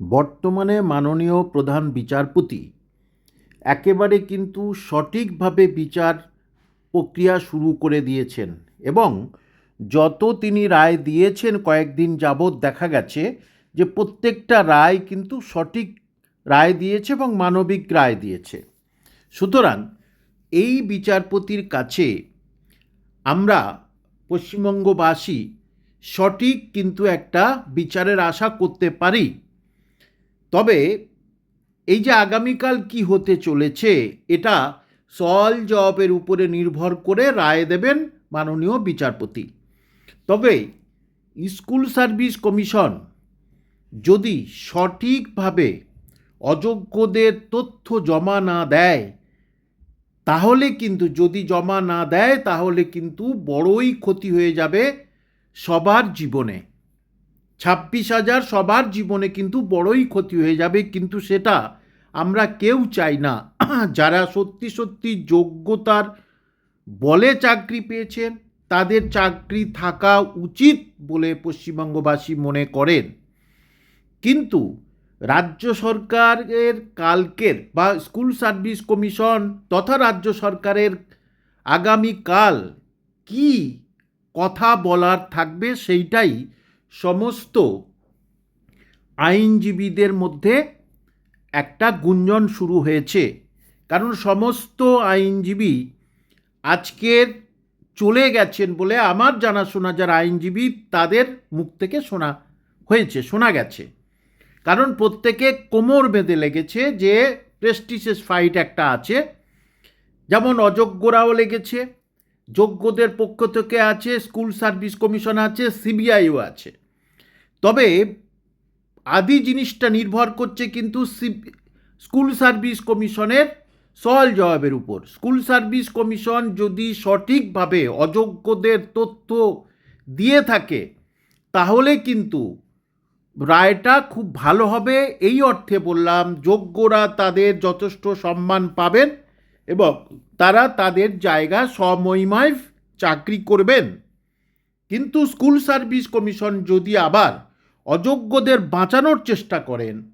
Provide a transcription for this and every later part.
বর্তমানে মাননীয় প্রধান বিচারপতি একেবারে কিন্তু সঠিকভাবে বিচার প্রক্রিয়া শুরু করে দিয়েছেন এবং যত তিনি রায় দিয়েছেন কয়েকদিন যাবৎ দেখা গেছে যে প্রত্যেকটা রায় কিন্তু সঠিক রায় দিয়েছে এবং মানবিক রায় দিয়েছে। সুতরাং এই বিচারপতির কাছে আমরা পশ্চিমবঙ্গবাসী সঠিক কিন্তু একটা বিচারের আশা করতে পারি এই যে আগামীকাল কি হতে চলেছে, এটা সল জবাবের উপরে নির্ভর করে রায় দেবেন মাননীয় বিচারপতি। তবে স্কুল সার্ভিস কমিশন যদি সঠিকভাবে অযোগ্যদের তথ্য জমা না দেয়, তাহলে কিন্তু যদি জমা না দেয়, তাহলে কিন্তু বড়ই ক্ষতি হয়ে যাবে সবার জীবনে। ছাব্বিশ হাজার সবার জীবনে কিন্তু বড়ই ক্ষতি হয়ে যাবে, কিন্তু সেটা আমরা কেউ চাই না। যারা সত্যি সত্যি যোগ্যতার বলে চাকরি পেয়েছেন, তাদের চাকরি থাকা উচিত বলে পশ্চিমবঙ্গবাসী মনে করেন। কিন্তু রাজ্য সরকারের কালকের বা স্কুল সার্ভিস কমিশন তথা রাজ্য সরকারের আগামীকাল কি কথা বলার থাকবে সেইটাই সমস্ত আইনজীবীদের মধ্যে একটা গুঞ্জন শুরু হয়েছে। কারণ সমস্ত আইনজীবী আজকের চলে গেছেন বলে আমার জানাশোনা যারা আইনজীবী, তাদের মুখ থেকে শোনা হয়েছে, শোনা গেছে। কারণ প্রত্যেকে কোমর বেঁধে লেগেছে যে প্রেস্টিসেস ফাইট একটা আছে। যেমন অযোগ্যরাও লেগেছে, যোগ্যদের পক্ষ থেকে আছে স্কুল সার্ভিস কমিশন আছে সিবিআইও আছে। তবে আদি জিনিসটা নির্ভর করছে কিন্তু স্কুল সার্ভিস কমিশনের সওয়াল জবাবের উপর। স্কুল সার্ভিস কমিশন যদি সঠিকভাবে অযোগ্যদের তথ্য দিয়ে থাকে, তাহলে কিন্তু রায়টা খুব ভালো হবে। এই অর্থে বললাম, যোগ্যরা তাদের যথেষ্ট সম্মান পাবেন এবং তারা তাদের জায়গা সমহিমায় চাকরি করবেন। কিন্তু স্কুল সার্ভিস কমিশন যদি আবার অযোগ্যদের বাঁচানোর চেষ্টা করেন।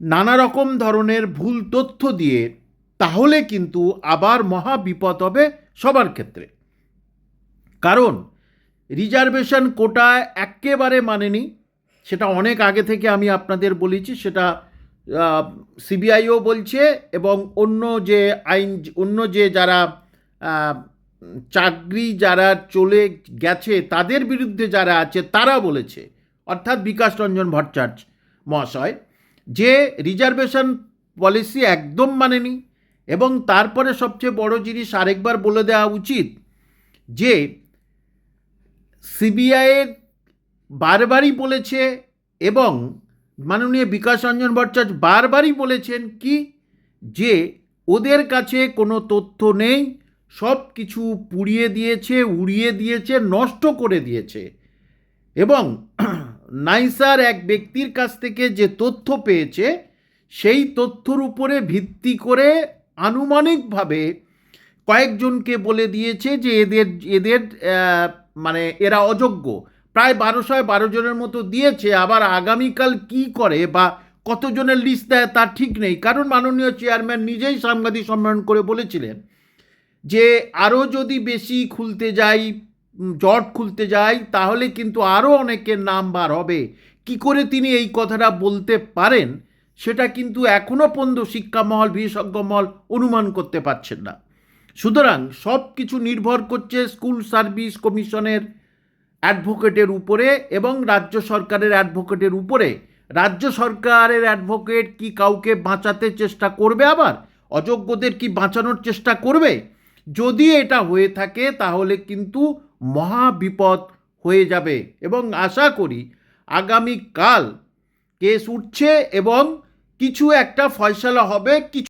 নানা রকম ধরনের ভুল তথ্য দিয়ে তাহলে কিন্তু আবার মহা বিপদ হবে সবার ক্ষেত্রে। কারণ রিজার্ভেশন কোটা একেবারে মানেনি। সেটা অনেক আগে থেকে আমি আপনাদের বলেছি, সেটা সিবিআইও বলছে এবং অন্য যে আইন, অন্য যে যারা চাকরি যারা চলে গেছে, তাদের বিরুদ্ধে যারা আছে, তারা বলেছে। অর্থাৎ বিকাশ রঞ্জন ভট্টাচার্য মহাশয়, যে রিজার্ভেশন পলিসি একদম মানেনি এবং তারপরে সবচেয়ে বড় জিনিস আরেকবার বলে দেওয়া উচিত যে সিবিআইয়ের বারবারই বলেছে এবং মাননীয় বিকাশ রঞ্জন ভট্টাচার্য বারবারই বলেছেন কি? যে ওদের কাছে কোনো তথ্য নেই, সব কিছু পুড়িয়ে দিয়েছে, উড়িয়ে দিয়েছে, নষ্ট করে দিয়েছে এবং নাইসার এক ব্যক্তির কাছ থেকে যে তথ্য পেয়েছে, সেই তথ্যর উপরে ভিত্তি করে আনুমানিকভাবে কয়েকজনকে বলে দিয়েছে যে এদের এদের মানে এরা অযোগ্য। প্রায় বারোশো বারো জনের মতো দিয়েছে, আবার আগামীকাল কি করে বা কতজনের লিস্ট দেয় তার ঠিক নেই। কারণ মাননীয় চেয়ারম্যান নিজেই সাংবাদিক সম্মেলন করে বলেছিলেন যে আরও যদি বেশি খুলতে যাই জট খুলতে যাই, তাহলে কিন্তু আরও অনেকের নাম বার হবে। কি করে তিনি এই কথাটা বলতে পারেন? সেটা কিন্তু এখনও পর্যন্ত শিক্ষামহল, বিশেষজ্ঞ মহল অনুমান করতে পারছেন না। সুতরাং সব কিছু নির্ভর করছে স্কুল সার্ভিস কমিশনের অ্যাডভোকেটের উপরে এবং রাজ্য সরকারের অ্যাডভোকেটের উপরে। রাজ্য সরকারের অ্যাডভোকেট কি কাউকে বাঁচাতে চেষ্টা করবে আবার? অযোগ্যদের কি বাঁচানোর চেষ্টা করবে? যদি এটা হয়ে থাকে, তাহলে কিন্তু মহা বিপদ হয়ে যাবে এবং আশা করি আগামীকাল কেস উঠছে এবং কিছু একটা ফয়সলা হবে, কিছু